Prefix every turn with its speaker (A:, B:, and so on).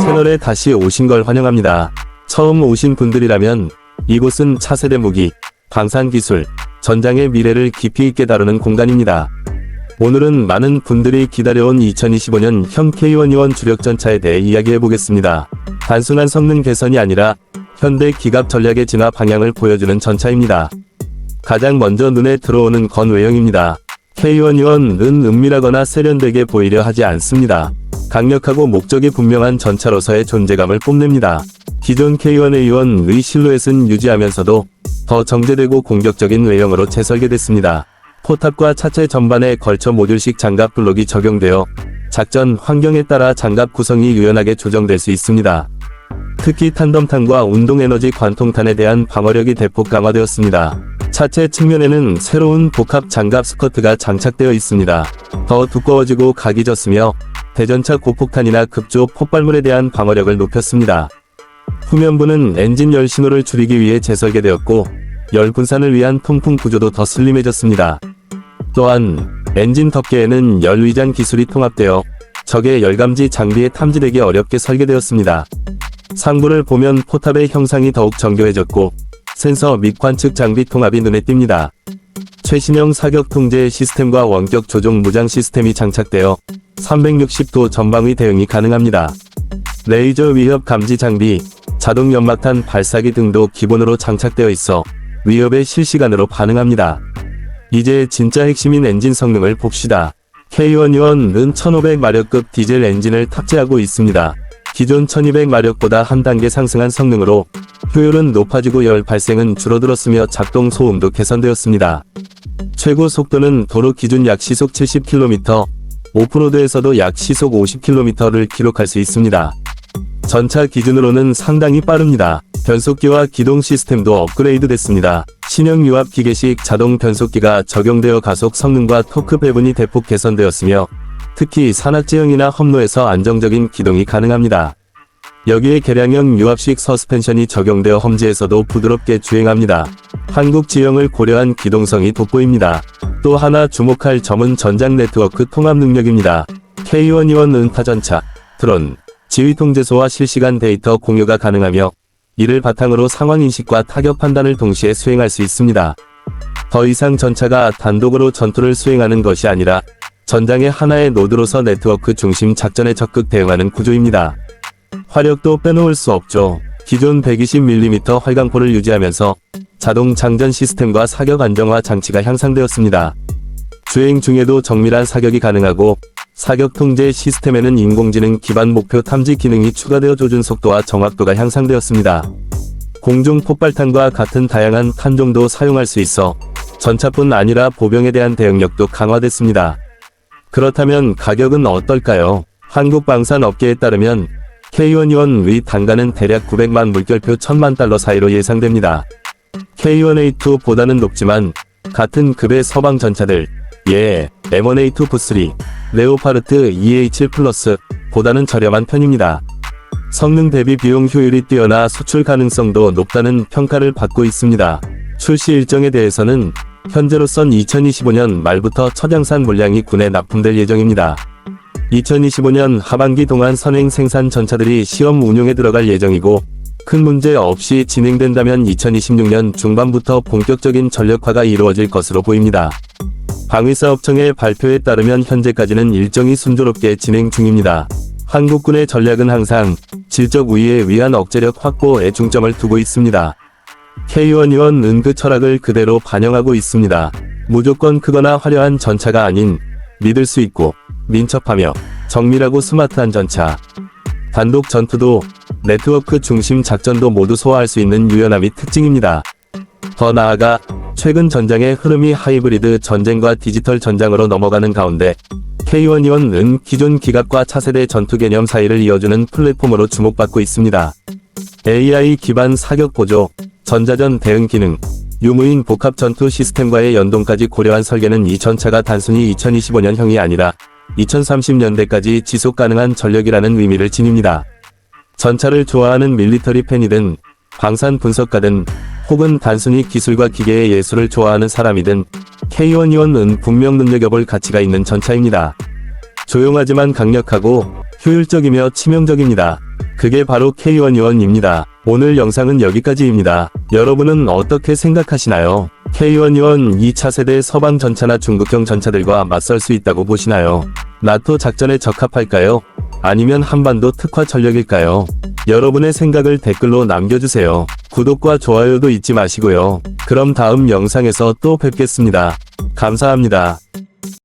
A: 채널에 다시 오신 걸 환영합니다. 처음 오신 분들이라면 이곳은 차세대 무기, 방산 기술, 전장의 미래를 깊이 있게 다루는 공간입니다. 오늘은 많은 분들이 기다려온 2025년 형 K1 의원 주력 전차에 대해 이야기해 보겠습니다. 단순한 성능 개선이 아니라 현대 기갑 전략의 진화 방향을 보여주는 전차입니다. 가장 먼저 눈에 들어오는 건 외형입니다. K1 의원은 은밀하거나 세련되게 보이려 하지 않습니다. 강력하고 목적이 분명한 전차로서의 존재감을 뽐냅니다. 기존 K1 의원의 실루엣은 유지하면서도 더 정제되고 공격적인 외형으로 재설계됐습니다. 포탑과 차체 전반에 걸쳐 모듈식 장갑 블록이 적용되어 작전 환경에 따라 장갑 구성이 유연하게 조정될 수 있습니다. 특히 탄덤탄과 운동에너지 관통탄에 대한 방어력이 대폭 강화되었습니다. 차체 측면에는 새로운 복합 장갑 스커트가 장착되어 있습니다. 더 두꺼워지고 각이 졌으며 대전차 고폭탄이나 급조 폭발물에 대한 방어력을 높였습니다. 후면부는 엔진 열 신호를 줄이기 위해 재설계되었고 열 분산을 위한 통풍 구조도 더 슬림해졌습니다. 또한 엔진 덮개에는 열 위장 기술이 통합되어 적의 열감지 장비에 탐지되기 어렵게 설계되었습니다. 상부를 보면 포탑의 형상이 더욱 정교해졌고 센서 및 관측 장비 통합이 눈에 띕니다. 최신형 사격 통제 시스템과 원격 조종 무장 시스템이 장착되어 360도 전방위 대응이 가능합니다. 레이저 위협 감지 장비, 자동 연막탄 발사기 등도 기본으로 장착되어 있어 위협에 실시간으로 반응합니다. 이제 진짜 핵심인 엔진 성능을 봅시다. K1은 1500마력급 디젤 엔진을 탑재하고 있습니다. 기존 1200마력보다 한 단계 상승한 성능으로 효율은 높아지고 열 발생은 줄어들었으며 작동 소음도 개선되었습니다. 최고 속도는 도로 기준 약 시속 70km, 오프로드에서도 약 시속 50km를 기록할 수 있습니다. 전차 기준으로는 상당히 빠릅니다. 변속기와 기동 시스템도 업그레이드 됐습니다. 신형 유압 기계식 자동 변속기가 적용되어 가속 성능과 토크 배분이 대폭 개선되었으며 특히 산악지형이나 험로에서 안정적인 기동이 가능합니다. 여기에 개량형 유압식 서스펜션이 적용되어 험지에서도 부드럽게 주행합니다. 한국 지형을 고려한 기동성이 돋보입니다. 또 하나 주목할 점은 전장 네트워크 통합 능력입니다. K1E1 은타전차, 드론, 지휘 통제소와 실시간 데이터 공유가 가능하며 이를 바탕으로 상황 인식과 타격 판단을 동시에 수행할 수 있습니다. 더 이상 전차가 단독으로 전투를 수행하는 것이 아니라 전장의 하나의 노드로서 네트워크 중심 작전에 적극 대응하는 구조입니다. 화력도 빼놓을 수 없죠. 기존 120mm 활강포를 유지하면서 자동 장전 시스템과 사격 안정화 장치가 향상되었습니다. 주행 중에도 정밀한 사격이 가능하고 사격 통제 시스템에는 인공지능 기반 목표 탐지 기능이 추가되어 조준 속도와 정확도가 향상되었습니다. 공중 폭발탄과 같은 다양한 탄종도 사용할 수 있어 전차뿐 아니라 보병에 대한 대응력도 강화됐습니다. 그렇다면 가격은 어떨까요? 한국방산 업계에 따르면 K1E1 의 단가는 대략 900만 물결표 1000만 달러 사이로 예상됩니다. K1A2보다는 높지만 같은 급의 서방 전차들 예, M1A2 V3, 레오파르트 EH 플러스 보다는 저렴한 편입니다. 성능 대비 비용 효율이 뛰어나 수출 가능성도 높다는 평가를 받고 있습니다. 출시 일정에 대해서는 현재로선 2025년 말부터 첫양산 물량이 군에 납품될 예정입니다. 2025년 하반기 동안 선행 생산 전차들이 시험 운용에 들어갈 예정이고 큰 문제 없이 진행된다면 2026년 중반부터 본격적인 전력화가 이루어질 것으로 보입니다. 방위사업청의 발표에 따르면 현재까지는 일정이 순조롭게 진행 중입니다. 한국군의 전략은 항상 질적 우위에 위한 억제력 확보에 중점을 두고 있습니다. K1E1 은그 철학을 그대로 반영하고 있습니다. 무조건 크거나 화려한 전차가 아닌 믿을 수 있고 민첩하며 정밀하고 스마트한 전차. 단독 전투도 네트워크 중심 작전도 모두 소화할 수 있는 유연함이 특징입니다. 더 나아가 최근 전장의 흐름이 하이브리드 전쟁과 디지털 전장으로 넘어가는 가운데 K1E1은 기존 기갑과 차세대 전투 개념 사이를 이어주는 플랫폼으로 주목받고 있습니다. AI 기반 사격 보조, 전자전 대응 기능, 유무인 복합 전투 시스템과의 연동까지 고려한 설계는 이 전차가 단순히 2025년형이 아니라 2030년대까지 지속 가능한 전력이라는 의미를 지닙니다. 전차를 좋아하는 밀리터리 팬이든 방산 분석가든 혹은 단순히 기술과 기계의 예술을 좋아하는 사람이든 K1E1은 분명 눈여겨볼 가치가 있는 전차입니다. 조용하지만 강력하고 효율적이며 치명적입니다. 그게 바로 K1의원입니다. 오늘 영상은 여기까지입니다. 여러분은 어떻게 생각하시나요? K1의원 2차 세대 서방 전차나 중국형 전차들과 맞설 수 있다고 보시나요? 나토 작전에 적합할까요? 아니면 한반도 특화 전력일까요? 여러분의 생각을 댓글로 남겨주세요. 구독과 좋아요도 잊지 마시고요. 그럼 다음 영상에서 또 뵙겠습니다. 감사합니다.